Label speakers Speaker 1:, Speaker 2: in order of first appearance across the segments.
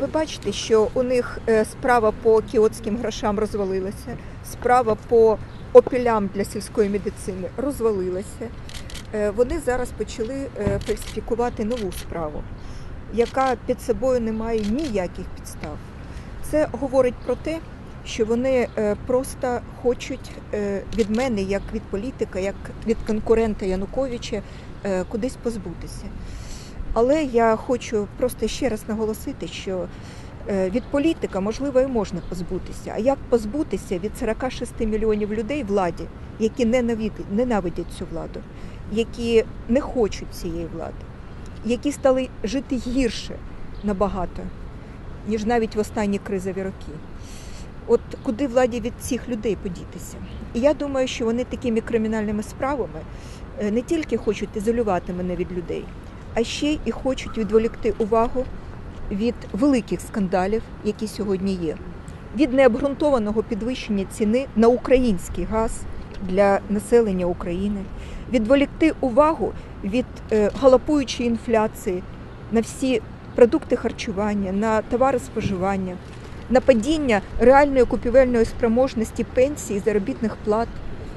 Speaker 1: Ви бачите, що у них е, справа по кіотським грошам розвалилася, справа по опілям для сільської медицини розвалилася. Е, Вони зараз почали е, фальсифікувати нову справу, яка під собою не має ніяких підстав. Це говорить про те, що вони просто хочуть від мене, як від політика, як від конкурента Януковича, кудись позбутися. Але я хочу просто ще раз наголосити, що е, від політика можливо і можна позбутися. А як позбутися від 46 мільйонів людей владі, які ненавидять, цю владу, які не хочуть цієї влади, які стали жити гірше набагато, ніж навіть в останні кризові роки. От куди владі від цих людей подітися? І я думаю, що вони такими кримінальними справами е, не тільки хочуть ізолювати мене від людей, а ще і хочуть відволікти увагу від великих скандалів, які сьогодні є, від необґрунтованого підвищення ціни на український газ для населення України, відволікти увагу від е, галопуючої інфляції на всі продукти харчування, на товари споживання, на падіння реальної купівельної спроможності пенсій, заробітних плат,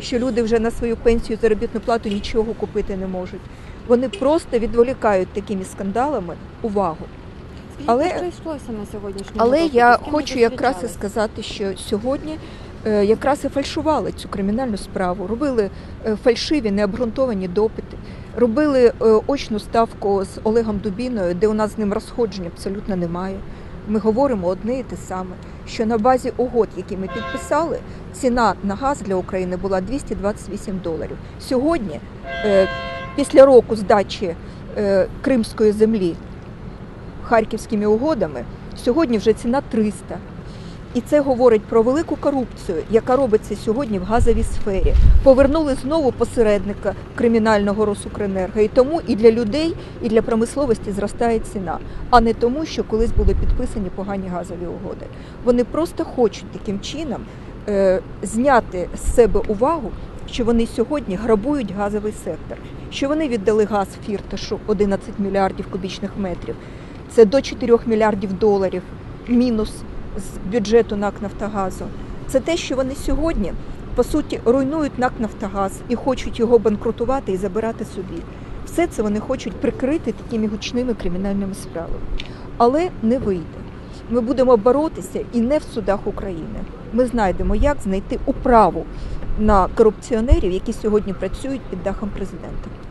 Speaker 1: що люди вже на свою пенсію заробітну плату нічого купити не можуть. Вони просто відволікають такими скандалами увагу. Але-
Speaker 2: що прийшлося на сьогоднішній
Speaker 1: Але я хочу якраз і сказати, що сьогодні е, якраз і фальшували цю кримінальну справу, робили е, фальшиві, необґрунтовані допити, робили е, очну ставку з Олегом Дубіною, де у нас з ним розходжень абсолютно немає. Ми говоримо одне і те саме, що на базі угод, які ми підписали, ціна на газ для України була 228 доларів. Сьогодні, після року здачі е, кримської землі харківськими угодами, сьогодні вже ціна 300. І це говорить про велику корупцію, яка робиться сьогодні в газовій сфері. Повернули знову посередника кримінального Росукренерго. І тому і для людей, і для промисловості зростає ціна, а не тому, що колись були підписані погані газові угоди. Вони просто хочуть таким чином е, зняти з себе увагу, що вони сьогодні грабують газовий сектор, що вони віддали газ фірташу 11 мільярдів кубічних метрів. Це до 4 мільярдів доларів мінус з бюджету НАК Нафтогазу. Це те, що вони сьогодні по суті руйнують НАК Нафтогаз і хочуть його банкрутувати і забирати собі. Все це вони хочуть прикрити такими гучними кримінальними справами. Але не вийде. Ми будемо боротися і не в судах України. Ми знайдемо, як знайти управу на корупціонерів, які сьогодні працюють під дахом президента.